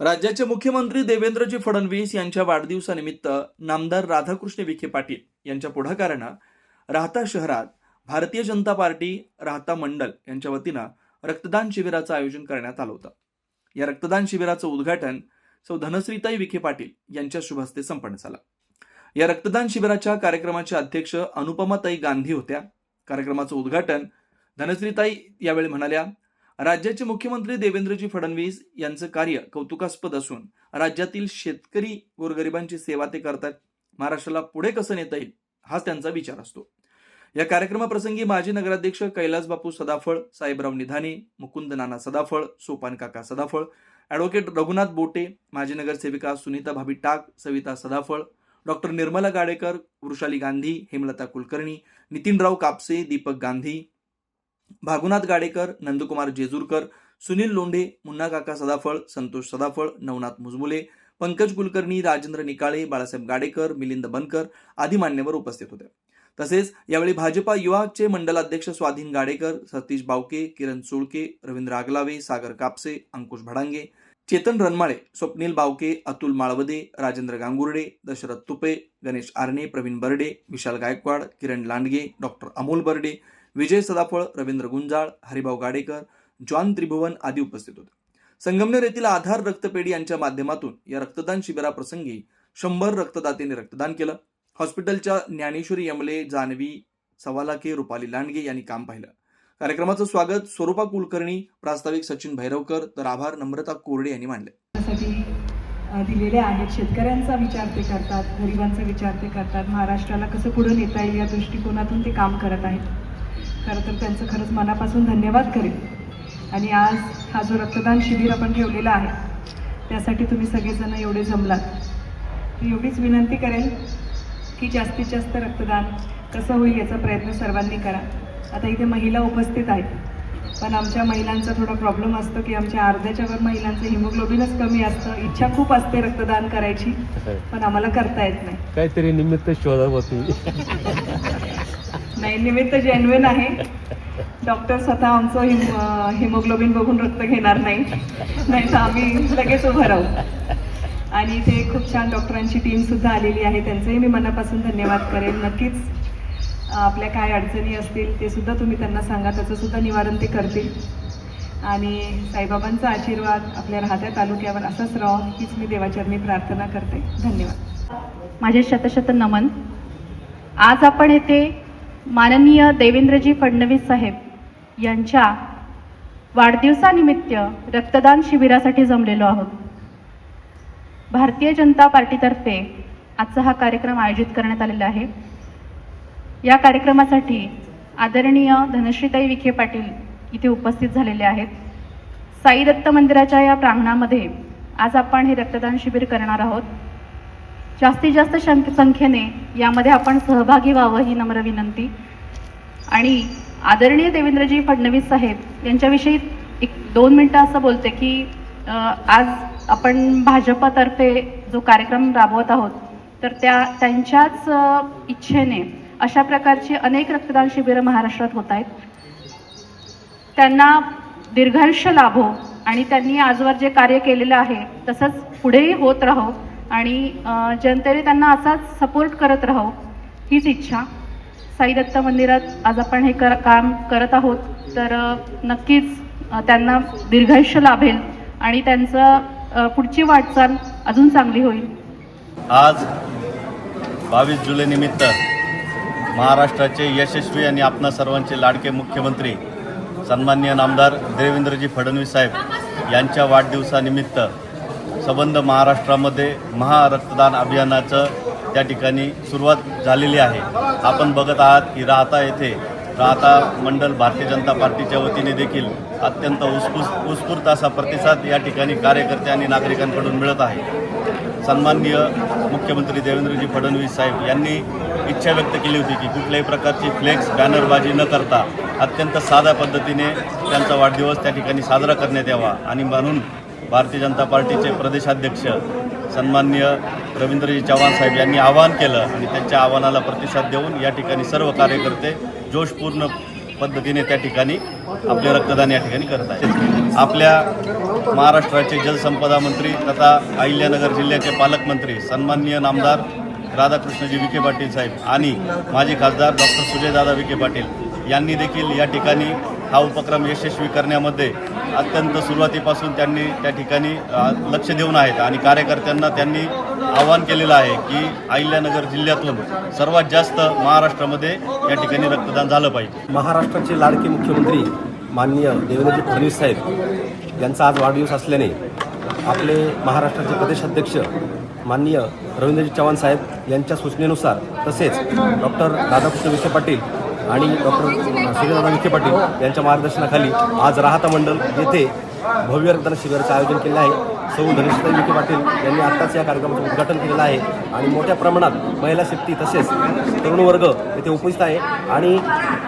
राज्याचे मुख्यमंत्री देवेंद्रजी फडणवीस यांच्या वाढदिवसानिमित्त नामदार राधाकृष्ण विखे पाटील यांच्या पुढाकारानं राहता शहरात भारतीय जनता पार्टी राहता मंडल यांच्या वतीनं रक्तदान शिबिराचं आयोजन करण्यात आलं होतं. या रक्तदान शिबिराचं उद्घाटन सौ धनश्रीताई विखे पाटील यांच्या शुभहस्ते संपन्न झालं. या रक्तदान शिबिराच्या कार्यक्रमाच्या अध्यक्ष अनुपमाताई गांधी होत्या. कार्यक्रमाचं उद्घाटन धनश्रीताई यावेळी म्हणाल्या राज्याचे मुख्यमंत्री देवेंद्रजी फडणवीस यांचं कार्य कौतुकास्पद असून राज्यातील शेतकरी गोरगरिबांची सेवा ते करतात महाराष्ट्राला पुढे कसं नेता येईल हाच त्यांचा विचार असतो. या कार्यक्रमाप्रसंगी माजी नगराध्यक्ष कैलास बापू सदाफळ साहेबराव निधाने मुकुंद नाना सदाफळ सोपान काका सदाफळ ॲडव्होकेट रघुनाथ बोटे माजी नगरसेविका सुनीता भाभी टाक सविता सदाफळ डॉक्टर निर्मला गाडेकर वृषाली गांधी हेमलता कुलकर्णी नितीनराव कापसे दीपक गांधी भागुनाथ गाडेकर नंदकुमार जेजूरकर सुनील लोंढे मुन्ना काका सदाफळ संतोष सदाफळ नवनाथ मुजमुले पंकज कुलकर्णी राजेंद्र निकाळे बाळासाहेब गाडेकर मिलिंद बनकर आदी मान्यवर उपस्थित होते. तसेच यावेळी भाजपा युवाचे मंडलाध्यक्ष स्वाधीन गाडेकर सतीश बावके किरण सुळके रवींद्र आगलावे सागर कापसे अंकुश भडांगे चेतन रनमाळे स्वप्नील बावके अतुल माळवदे राजेंद्र गांगुर्डे दशरथ तुपे गणेश आरणे प्रवीण बर्डे विशाल गायकवाड किरण लांडगे डॉक्टर अमोल बर्डे विजय सदाफळ रवींद्र गुंजाळ हरिभाऊ गाडेकर जॉन त्रिभुवन आदी उपस्थित होते. संगमनेर येथील आधार रक्तपेढी यांच्या माध्यमातून या रक्तदान शिबिराप्रसंगी शंभर रक्तदात्यांनी रक्तदान केलं. हॉस्पिटलच्या ज्ञानेश्वरी यमले जानवी सवालाके रुपाली लांडगे यांनी काम पाहिलं. कार्यक्रमाचं स्वागत स्वरूपा कुलकर्णी प्रास्ताविक सचिन भैरवकर तर आभार नम्रता कोरडे यांनी मानले दिलेले आहेत. शेतकऱ्यांचा विचार ते करतात गरिबांचा विचार ते करतात. महाराष्ट्राला कसं पुढे नेता येईल या दृष्टिकोनातून ते काम करत आहेत. खरं तर त्यांचं खरंच मनापासून धन्यवाद करेल आणि आज हा जो रक्तदान शिबिर आपण ठेवलेला आहे त्यासाठी तुम्ही सगळेजण एवढे जमलात. मी एवढीच विनंती करेल की जास्तीत जास्त रक्तदान कसं होईल याचा प्रयत्न सर्वांनी करा. आता इथे महिला उपस्थित आहेत पण आमच्या महिलांचा थोडा प्रॉब्लेम असतो की आमच्या अर्ध्याच्या वर महिलांचं हिमोग्लोबिनच कमी असतं. इच्छा खूप असते रक्तदान करायची पण आम्हाला करता येत नाही. काहीतरी निमित्त शोधा होती नाही निमित्त जेन्युन आहे. डॉक्टर स्वतः आमचं हिम हिमोग्लोबिन बघून रक्त घेणार नाही. नाही तर आम्ही लगेच उभं राहू. आणि इथे खूप छान डॉक्टरांची टीम सुद्धा आलेली आहे. त्यांचंही मी मनापासून धन्यवाद करेन. नक्कीच आपल्या काय अडचणी असतील ते सुद्धा तुम्ही त्यांना सांगा. त्याचं सुद्धा निवारण ते करतील. आणि साईबाबांचा आशीर्वाद आपल्या राहत्या तालुक्यावर असाच राहो. हीच मी देवाचरणी प्रार्थना करते. धन्यवाद. माझे शतशत नमन. आज आपण येथे माननीय देवेंद्रजी फडणवीस साहेब यांच्या वाढदिवसानिमित्त रक्तदान शिबिरासाठी जमलेलो आहोत. भारतीय जनता पार्टीतर्फे आजचा हा कार्यक्रम आयोजित करण्यात आलेला आहे. या कार्यक्रमासाठी आदरणीय धनश्रीताई विखे पाटील इथे उपस्थित झालेले आहेत. साई दत्त मंदिराच्या या प्रांगणामध्ये आज आपण हे रक्तदान शिबिर करणार आहोत. जास्तीत जास्त शंक संख्येने यामध्ये आपण सहभागी व्हावं ही नम्र विनंती. आणि आदरणीय देवेंद्रजी फडणवीस साहेब यांच्याविषयी एक दोन मिनटं असं बोलते की आज आपण भाजपतर्फे जो कार्यक्रम राबवत आहोत तर त्या त्यांच्याच इच्छेने अशा प्रकारची अनेक रक्तदान शिबिरं महाराष्ट्रात होत आहेत. त्यांना दीर्घायुष्य लाभो आणि त्यांनी आजवर जे कार्य केलेलं आहे तसंच पुढेही होत राहो. आणि जनतेने त्यांना असाच सपोर्ट करत राहो हीच इच्छा. साई दत्त मंदिरात आज आपण हे कर काम करत आहोत. तर नक्कीच त्यांना दीर्घायुष्य लाभेल आणि त्यांचं पुढची वाटचाल अजून चांगली होईल. आज बावीस जुलैनिमित्त महाराष्ट्राचे यशस्वी आणि आपणा सर्वांचे लाडके मुख्यमंत्री सन्माननीय नामदार देवेंद्रजी फडणवीस साहेब यांच्या वाढदिवसानिमित्त संबंध महाराष्ट्रामध्ये महारक्तदान अभियानाचं त्या ठिकाणी सुरुवात झालेली आहे. आपण बघत आहात की राहता येथे राहता मंडल भारतीय जनता पार्टीच्या वतीने देखील अत्यंत उत्स्फूर्त उत्स्फूर्त असा प्रतिसाद या ठिकाणी कार्यकर्ते आणि नागरिकांकडून मिळत आहे. सन्माननीय मुख्यमंत्री देवेंद्रजी फडणवीस साहेब यांनी इच्छा व्यक्त केली होती की कुठल्याही प्रकारची फ्लेक्स बॅनरबाजी न करता अत्यंत साध्या पद्धतीने त्यांचा वाढदिवस त्या ठिकाणी साजरा करण्यात यावा. आणि म्हणून भारतीय जनता पार्टीचे प्रदेशाध्यक्ष सन्माननीय रवींद्रजी चव्हाण साहेब यांनी आवाहन केलं आणि त्यांच्या आवाहनाला प्रतिसाद देऊन या ठिकाणी सर्व कार्यकर्ते जोशपूर्ण पद्धतीने त्या ठिकाणी आपले रक्तदान या ठिकाणी करत आहेत. आपल्या महाराष्ट्राचे जलसंपदा मंत्री तथा अहिल्यानगर जिल्ह्याचे पालकमंत्री सन्माननीय नामदार राधाकृष्णजी विखे पाटील साहेब आणि माजी खासदार डॉक्टर सुजयदादा विखे पाटील यांनी देखील या ठिकाणी हा उपक्रम यशस्वी करण्यामध्ये अत्यंत सुरुवातीपासून त्यांनी त्या ठिकाणी लक्ष देऊन आहेत आणि कार्यकर्त्यांना त्यांनी आवाहन केलेलं आहे की अहिल्यानगर जिल्ह्यातून सर्वात जास्त महाराष्ट्रामध्ये या ठिकाणी रक्तदान झालं पाहिजे. महाराष्ट्राचे लाडके मुख्यमंत्री माननीय देवेंद्रजी फडणवीस साहेब यांचा आज वाढदिवस असल्याने आपले महाराष्ट्राचे प्रदेशाध्यक्ष माननीय रवींद्रजी चव्हाण साहेब यांच्या सूचनेनुसार तसेच डॉक्टर राधाकृष्ण विखे पाटील आणि डॉक्टर सूर्यदादा विखे पाटील यांच्या मार्गदर्शनाखाली आज राहता मंडल येथे भव्य रक्तदान शिबिराचं आयोजन केलं आहे. सौ धनेशताई विखे पाटील यांनी आत्ताच या कार्यक्रमाचं उद्घाटन केलेलं आहे. आणि मोठ्या प्रमाणात महिला शक्ती तसेच तरुण वर्ग येथे उपस्थित आहे. आणि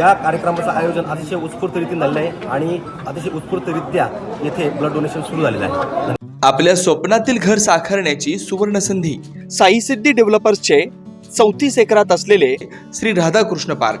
या कार्यक्रमाचं आयोजन अतिशय उत्स्फूर्त झालेलं आहे. आणि अतिशय उत्स्फूर्तरित्या येथे ब्लड डोनेशन सुरू झालेलं आहे. आपल्या स्वप्नातील घर साकारण्याची सुवर्ण संधी साई सिद्धी डेव्हलपर्सचे चौतीस एकरात असलेले Shri Radhakrishna park.